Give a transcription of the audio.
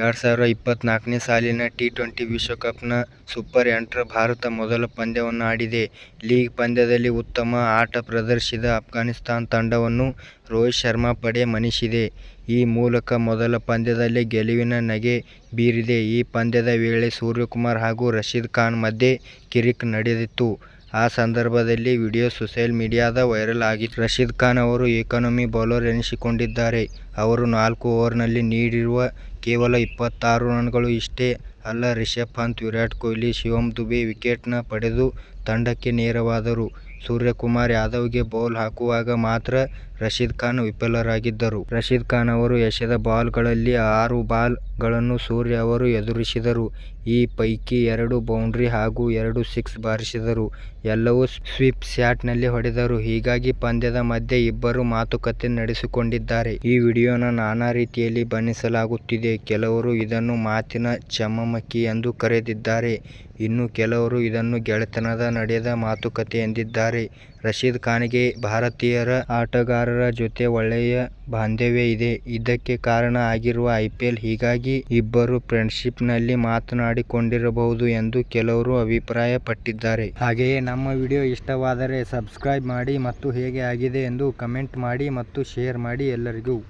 ಎರಡು ಸಾವಿರದ ಇಪ್ಪತ್ನಾಲ್ಕನೇ ಸಾಲಿನ ಟಿ ಟ್ವೆಂಟಿ ವಿಶ್ವಕಪ್ನ ಸೂಪರ್ ಎಂಟರ ಭಾರತ ಮೊದಲ ಪಂದ್ಯವನ್ನು ಆಡಿದೆ. ಲೀಗ್ ಪಂದ್ಯದಲ್ಲಿ ಉತ್ತಮ ಆಟ ಪ್ರದರ್ಶಿಸಿದ ಅಫ್ಘಾನಿಸ್ತಾನ್ ತಂಡವನ್ನು ರೋಹಿತ್ ಶರ್ಮಾ ಪಡೆ ಮಣಿಸಿದೆ. ಈ ಮೂಲಕ ಮೊದಲ ಪಂದ್ಯದಲ್ಲಿ ಗೆಲುವಿನ ನಗೆ ಬೀರಿದೆ. ಈ ಪಂದ್ಯದ ವೇಳೆ ಸೂರ್ಯಕುಮಾರ್ ಹಾಗೂ ರಶೀದ್ ಖಾನ್ ಮಧ್ಯೆ ಕಿರಿಕ್ ನಡೆದಿತ್ತು. ಆ ಸಂದರ್ಭದಲ್ಲಿ ವಿಡಿಯೋ ಸೋಶಿಯಲ್ ಮೀಡಿಯಾದ ವೈರಲ್ ಆಗಿತ್ತು. ರಶೀದ್ ಖಾನ್ ಅವರು ಎಕಾನಮಿ ಬೌಲರ್ ಎನಿಸಿಕೊಂಡಿದ್ದಾರೆ. ಅವರು ನಾಲ್ಕು ಓವರ್ನಲ್ಲಿ ನೀಡಿರುವ ಕೇವಲ ಇಪ್ಪತ್ತಾರು ರನ್ಗಳು. ಇಷ್ಟೇ ಅಲ್ಲ ರಿಷಭ್ ಪಂತ್, ವಿರಾಟ್ ಕೊಹ್ಲಿ, ಶಿವಮ್ ದುಬೆ ವಿಕೆಟ್ ಪಡೆದು ತಂಡಕ್ಕೆ ನೆರವಾದರು. ಸೂರ್ಯಕುಮಾರ್ ಯಾದವ್ಗೆ ಬೌಲ್ ಹಾಕುವಾಗ ಮಾತ್ರ ರಶೀದ್ ಖಾನ್ ವಿಫಲರಾಗಿದ್ದರು. ರಶೀದ್ ಖಾನ್ ಅವರು ಎಸೆದ ಬಾಲ್ಗಳಲ್ಲಿ ಆರು ಬಾಲ್ಗಳನ್ನು ಸೂರ್ಯ ಅವರು ಎದುರಿಸಿದರು. ಈ ಪೈಕಿ ಎರಡು ಬೌಂಡ್ರಿ ಹಾಗೂ ಎರಡು ಸಿಕ್ಸ್ ಬಾರಿಸಿದರು. ಎಲ್ಲವೂ ಸ್ವೀಪ್ ಶಾಟ್ನಲ್ಲಿ ಹೊಡೆದರು. ಹೀಗಾಗಿ ಪಂದ್ಯದ ಮಧ್ಯೆ ಇಬ್ಬರು ಮಾತುಕತೆ ನಡೆಸಿಕೊಂಡಿದ್ದಾರೆ. ಈ ವಿಡಿಯೋನ ನಾನಾ ರೀತಿಯಲ್ಲಿ ಬಣ್ಣಿಸಲಾಗುತ್ತಿದೆ. ಕೆಲವರು ಇದನ್ನು ಮಾತಿನ ಚಕಮಕಿ ಎಂದು ಕರೆದಿದ್ದಾರೆ. ಇನ್ನು ಕೆಲವರು ಇದನ್ನು ಗೆಳೆತನದ ನಡೆದ ಮಾತುಕತೆ ಎಂದಿದ್ದಾರೆ. ರಶೀದ್ ಖಾನ್ಗೆ ಭಾರತೀಯರ ಆಟಗಾರರ ಜೊತೆ ಒಳ್ಳೆಯ ಬಾಂಧವ್ಯ ಇದೆ. ಇದಕ್ಕೆ ಕಾರಣ ಆಗಿರುವ ಐಪಿಎಲ್. ಹೀಗಾಗಿ ಇಬ್ಬರು ಫ್ರೆಂಡ್ಶಿಪ್ನಲ್ಲಿ ಮಾತನಾಡಿಕೊಂಡಿರಬಹುದು ಎಂದು ಕೆಲವರು ಅಭಿಪ್ರಾಯಪಟ್ಟಿದ್ದಾರೆ. ಹಾಗೆಯೇ ನಮ್ಮ ವಿಡಿಯೋ ಇಷ್ಟವಾದರೆ ಸಬ್ಸ್ಕ್ರೈಬ್ ಮಾಡಿ ಮತ್ತು ಹೇಗೆ ಆಗಿದೆ ಎಂದು ಕಮೆಂಟ್ ಮಾಡಿ ಮತ್ತು ಶೇರ್ ಮಾಡಿ. ಎಲ್ಲರಿಗೂ